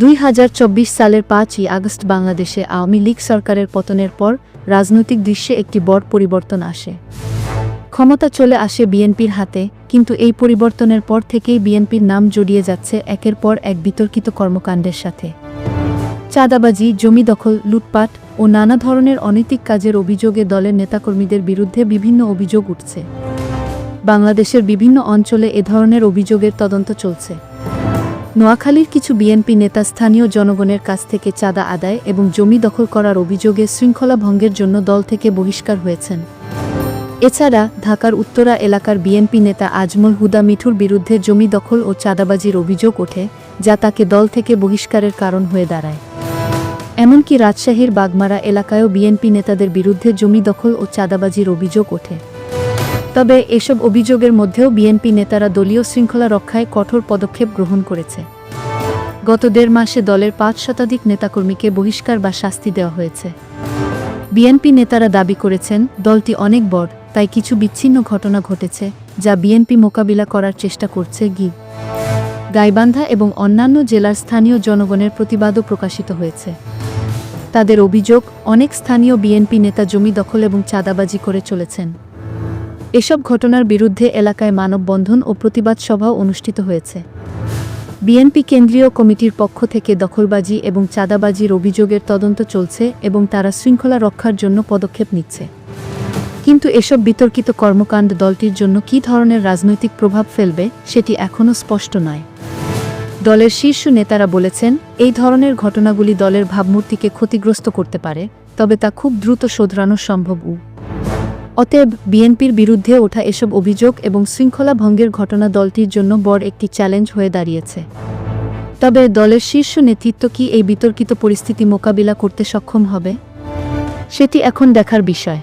দুই হাজার চব্বিশ সালের পাঁচই আগস্ট বাংলাদেশে আওয়ামী লীগ সরকারের পতনের পর রাজনৈতিক দৃশ্যে একটি বড় পরিবর্তন আসে। ক্ষমতা চলে আসে বিএনপির হাতে, কিন্তু এই পরিবর্তনের পর থেকেই বিএনপির নাম জড়িয়ে যাচ্ছে একের পর এক বিতর্কিত কর্মকাণ্ডের সাথে। চাঁদাবাজি, জমি দখল, লুটপাট ও নানা ধরনের অনৈতিক কাজের অভিযোগে দলের নেতাকর্মীদের বিরুদ্ধে বিভিন্ন অভিযোগ উঠছে। বাংলাদেশের বিভিন্ন অঞ্চলে এ ধরনের অভিযোগের তদন্ত চলছে। নোয়াখালীর কিছু বিএনপি নেতা স্থানীয় জনগণের কাছ থেকে চাঁদা আদায় এবং জমি দখল করার অভিযোগে শৃঙ্খলা ভঙ্গের জন্য দল থেকে বহিষ্কার হয়েছেন। এছাড়া ঢাকার উত্তরা এলাকার বিএনপি নেতা আজমল হুদা মিঠুর বিরুদ্ধে জমি দখল ও চাঁদাবাজির অভিযোগ ওঠে, যা তাকে দল থেকে বহিষ্কারের কারণ হয়ে দাঁড়ায়। এমনকি রাজশাহীর বাগমারা এলাকায়ও বিএনপি নেতাদের বিরুদ্ধে জমি দখল ও চাঁদাবাজির অভিযোগ ওঠে। তবে এসব অভিযোগের মধ্যেও বিএনপি নেতারা দলীয় শৃঙ্খলা রক্ষায় কঠোর পদক্ষেপ গ্রহণ করেছে। গত দেড় মাসে দলের পাঁচ শতাধিক নেতাকর্মীকে বহিষ্কার বা শাস্তি দেওয়া হয়েছে। বিএনপি নেতারা দাবি করেছেন, দলটি অনেক বড়, তাই কিছু বিচ্ছিন্ন ঘটনা ঘটেছে, যা বিএনপি মোকাবিলা করার চেষ্টা করছে গি। গাইবান্ধা এবং অন্যান্য জেলার স্থানীয় জনগণের প্রতিবাদও প্রকাশিত হয়েছে। তাদের অভিযোগ, অনেক স্থানীয় বিএনপি নেতা জমি দখল এবং চাঁদাবাজি করে চলেছেন। এসব ঘটনার বিরুদ্ধে এলাকায় মানববন্ধন ও প্রতিবাদ সভাও অনুষ্ঠিত হয়েছে। বিএনপি কেন্দ্রীয় কমিটির পক্ষ থেকে দখলবাজি এবং চাঁদাবাজির অভিযোগের তদন্ত চলছে এবং তারা শৃঙ্খলা রক্ষার জন্য পদক্ষেপ নিচ্ছে। কিন্তু এসব বিতর্কিত কর্মকাণ্ড দলটির জন্য কী ধরনের রাজনৈতিক প্রভাব ফেলবে, সেটি এখনও স্পষ্ট নয়। দলের শীর্ষ নেতারা বলেছেন, এই ধরনের ঘটনাগুলি দলের ভাবমূর্তিকে ক্ষতিগ্রস্ত করতে পারে, তবে তা খুব দ্রুত শোধরানো সম্ভব উ। অতএব বিএনপির বিরুদ্ধে ওঠা এসব অভিযোগ এবং শৃঙ্খলা ভঙ্গের ঘটনা দলটির জন্য বড় একটি চ্যালেঞ্জ হয়ে দাঁড়িয়েছে। তবে দলের শীর্ষ নেতৃত্ব কি এই বিতর্কিত পরিস্থিতি মোকাবিলা করতে সক্ষম হবে? সেটি এখন দেখার বিষয়।